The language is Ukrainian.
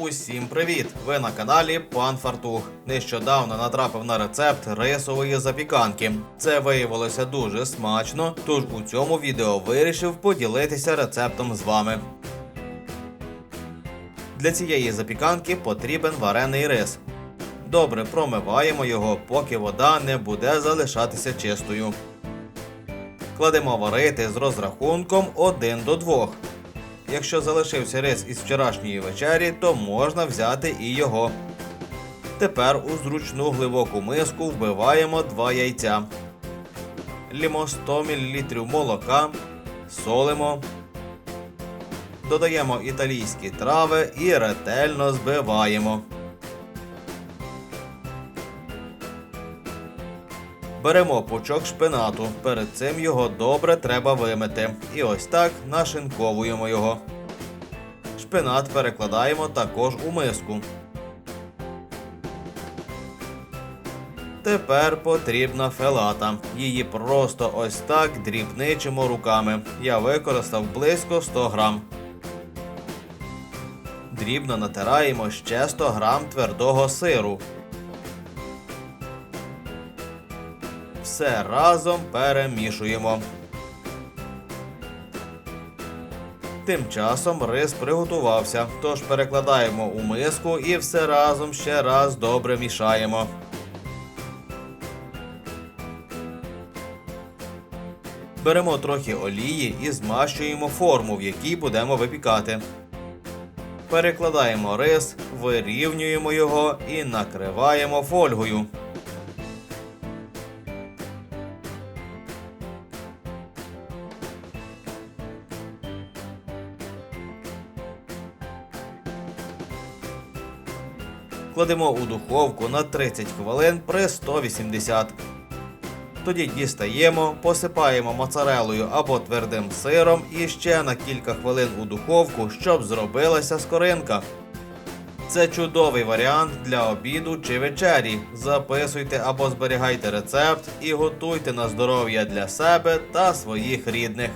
Усім привіт! Ви на каналі Пан Фартух. Нещодавно натрапив на рецепт рисової запіканки. Це виявилося дуже смачно, тож у цьому відео вирішив поділитися рецептом з вами. Для цієї запіканки потрібен варений рис. Добре промиваємо його, поки вода не буде залишатися чистою. Кладемо варити з розрахунком 1 до 2. Якщо залишився рис із вчорашньої вечері, то можна взяти і його. Тепер у зручну глибоку миску вбиваємо 2 яйця. Лімо 100 мл молока, солимо. Додаємо італійські трави і ретельно збиваємо. Беремо пучок шпинату. Перед цим його добре треба вимити. І ось так нашинковуємо його. Шпинат перекладаємо також у миску. Тепер потрібна фелата. Її просто ось так дрібничимо руками. Я використав близько 100 грам. Дрібно натираємо ще 100 грам твердого сиру. Все разом перемішуємо. Тим часом рис приготувався, тож перекладаємо у миску і все разом ще раз добре мішаємо. Беремо трохи олії і змащуємо форму, в якій будемо випікати. Перекладаємо рис, вирівнюємо його і накриваємо фольгою. Кладемо у духовку на 30 хвилин при 180. Тоді дістаємо, посипаємо моцарелою або твердим сиром і ще на кілька хвилин у духовку, щоб зробилася скоринка. Це чудовий варіант для обіду чи вечері. Записуйте або зберігайте рецепт і готуйте на здоров'я для себе та своїх рідних.